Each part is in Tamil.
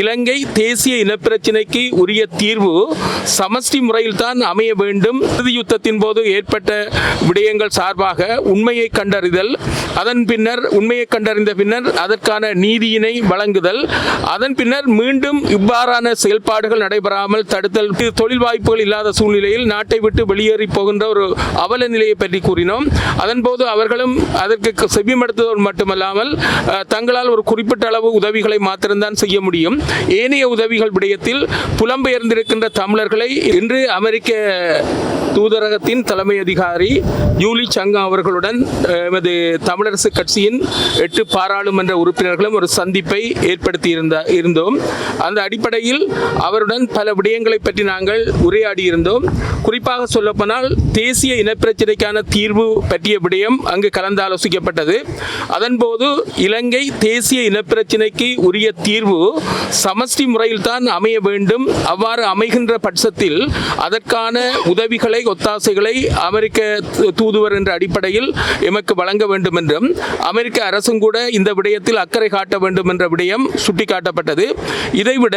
இலங்கை தேசிய இனப்பிரச்சினைக்கு உரிய தீர்வு சமஷ்டி முறையில்தான் அமைய வேண்டும். இறுதி யுத்தத்தின் போது ஏற்பட்ட விடயங்கள் சார்பாக உண்மையை கண்டறிதல் அதன் பின்னர் உண்மையை கண்டறிந்த பின்னர் அதற்கான நீதியினை வழங்குதல் அதன் பின்னர் மீண்டும் இவ்வாறான செயல்பாடுகள் நடைபெறாமல் தடுத்தல். தொழில் வாய்ப்புகள் இல்லாத சூழ்நிலையில் நாட்டை விட்டு வெளியேறி போகின்ற ஒரு அவல நிலையை பற்றி கூறினோம். அதன்போது அவர்களும் அதற்கு செவிமடுத்ததோடு மட்டுமல்லாமல் தங்களால் ஒரு குறிப்பிட்ட அளவு உதவிகளை மாத்திரம்தான் செய்ய முடியும். ஏனைய உதவிகள் விடயத்தில் புலம்பெயர்ந்திருக்கின்ற தமிழர்களை இன்று அமெரிக்க தூதரகத்தின் தலைமை அதிகாரி ஜூலி சங்கா அவர்களுடன் எமது தமிழரசு கட்சியின் எட்டு பாராளுமன்ற உறுப்பினர்களும் ஒரு சந்திப்பை ஏற்படுத்தி இருந்த இருந்தோம். அந்த அடிப்படையில் அவருடன் பல விடயங்களை பற்றி நாங்கள் உரையாடி இருந்தோம். குறிப்பாக சொல்லப்போனால் தேசிய இனப்பிரச்சினைக்கான தீர்வு பற்றிய விடயம் அங்கு கலந்தாலோசிக்கப்பட்டது. அதன்போது இலங்கை தேசிய இனப்பிரச்சினைக்கு உரிய தீர்வு சமஷ்டி முறையில்தான் அமைய வேண்டும். அவ்வாறு அமைகின்ற பட்சத்தில் அதற்கான உதவிகளை ஒத்தாசைகளை அமெரிக்க தூ- தூதுவர் என்ற அடிப்படையில் எமக்கு வழங்க வேண்டும் என்றும் அமெரிக்க அரசும் கூட இந்த விடயத்தில் அக்கறை காட்ட வேண்டும் என்ற விடயம் சுட்டிக்காட்டப்பட்டது. இதைவிட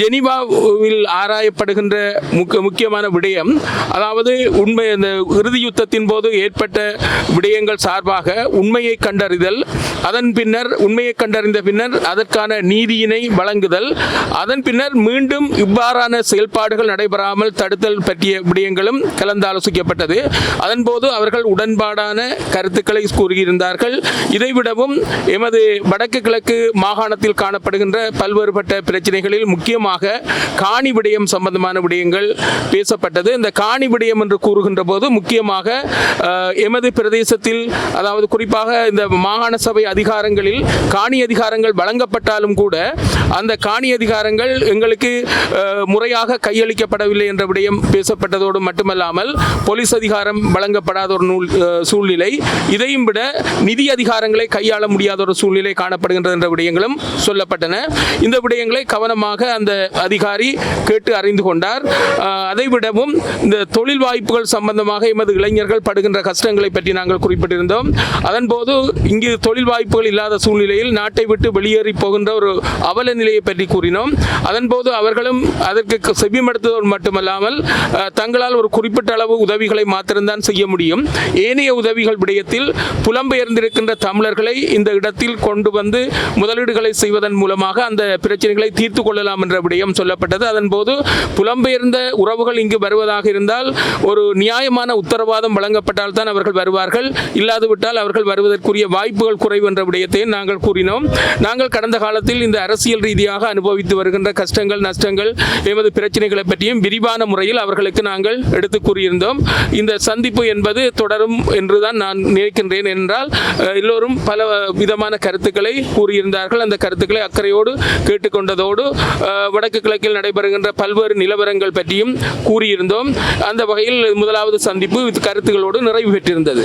ஜெனிவாவில் ஆராயப்படுகின்ற முக்க- முக்கியமான விடயம் அதாவது உண்மை இந்த இறுதி யுத்தத்தின் போது ஏற்பட்ட விடயங்கள் சார்பாக உண்மையை கண்டறிதல் அதன் பின்னர் உண்மையை கண்டறிந்த பின்னர் அதற்கான நீதியினை வழங்குதல் அதன் பின்னர் மீண்டும் இவ்வாறான செயல்பாடுகள் நடைபெறாமல் தடுத்தல் பற்றிய விடயங்களும் கலந்தாலோசிக்கப்பட்டது. அதன்போது அவர்கள் உடன்பாடான கருத்துக்களை கூறியிருந்தார்கள். இதைவிடவும் எமது வடக்கு கிழக்கு மாகாணத்தில் காணப்படுகின்ற பல்வேறுபட்ட பிரச்சனைகளில் முக்கியமாக காணி விடயம் சம்பந்தமான விடயங்கள் பேசப்பட்டது. இந்த காணி விடயம் என்று கூறுகின்ற போது முக்கியமாக எமது பிரதேசத்தில் அதாவது குறிப்பாக இந்த மாகாண சபை அதிகாரங்களில் காணி அதிகாரங்கள் வழங்கப்பட்டாலும் கூட அந்த காணி அதிகாரங்கள் எங்களுக்கு முறையாக கையளிக்கப்படவில்லை என்ற விடயம் பேசப்பட்டதோடு மட்டுமல்லாமல் போலீஸ் அதிகாரம் வழங்கப்படாத ஒரு நூல் சூழ்நிலை இதையும் விட நிதி அதிகாரங்களை கையாள முடியாத ஒரு சூழ்நிலை காணப்படுகின்றது என்ற விடயங்களும் சொல்லப்பட்டன. இந்த விடயங்களை கவனமாக அந்த அதிகாரி கேட்டு அறிந்து கொண்டார். அதைவிடவும் இந்த தொழில் வாய்ப்புகள் சம்பந்தமாக எமது இளைஞர்கள் படுகின்ற கஷ்டங்களை பற்றி நாங்கள் குறிப்பிட்டிருந்தோம். அதன்போது இங்கு தொழில் வாய்ப்புகள் இல்லாத சூழ்நிலையில் நாட்டை விட்டு வெளியேறி போகின்ற ஒரு அவல நிலையை பற்றி கூறினோம். அதன்போது அவர்களும் அதற்கு செவிமடுத்ததோடு மட்டுமல்லாமல் தங்களால் ஒரு குறிப்பிட்ட அளவு உதவிகளை மாத்திரம்தான் செய்ய முடியும். ஏனைய உதவிகள் விடயத்தில் புலம்பெயர்ந்திருக்கின்ற தமிழர்களை இந்த இடத்தில் கொண்டு வந்து முதலீடுகளை செய்வதன் மூலமாக அந்த பிரச்சனைகளை தீர்த்து கொள்ளலாம் என்ற விடயம் சொல்லப்பட்டது. அதன்போது புலம்பெயர்ந்த உறவுகள் இங்கு வருவதாக இருந்தால் ஒரு நியாயமான உத்தரவாதம் வழங்கப்பட்டால் தான் அவர்கள் வருவார்கள். இல்லாது விட்டால் அவர்கள் வருவதற்குரிய வாய்ப்புகள் குறைவு என்ற விடயத்தையும் நாங்கள் கூறினோம். நாங்கள் கடந்த காலத்தில் இந்த அரசியல் ரீதியாக அனுபவித்து வருகின்ற கஷ்டங்கள் நஷ்டங்கள் எமது பிரச்சனைகளை பற்றியும் விரிவான முறையில் அவர்களுக்கு நாங்கள் எடுத்து கூறியிருந்தோம். இந்த சந்திப்பு என்பது தொடரும் என்றுதான் நான் நினைக்கின்றேன் என்றால் எல்லோரும் பல விதமான கருத்துக்களை கூறியிருந்தார்கள். அந்த கருத்துக்களை அக்கறையோடு கேட்டுக்கொண்டதோடு வடக்கு கிழக்கில் நடைபெறுகின்ற பல்வேறு நிலவரங்கள் பற்றியும் கூறியிருந்தோம். அந்த வகையில் முதலாவது சந்திப்பு கருத்துக்களோடு நிறைவு பெற்றிருந்தது.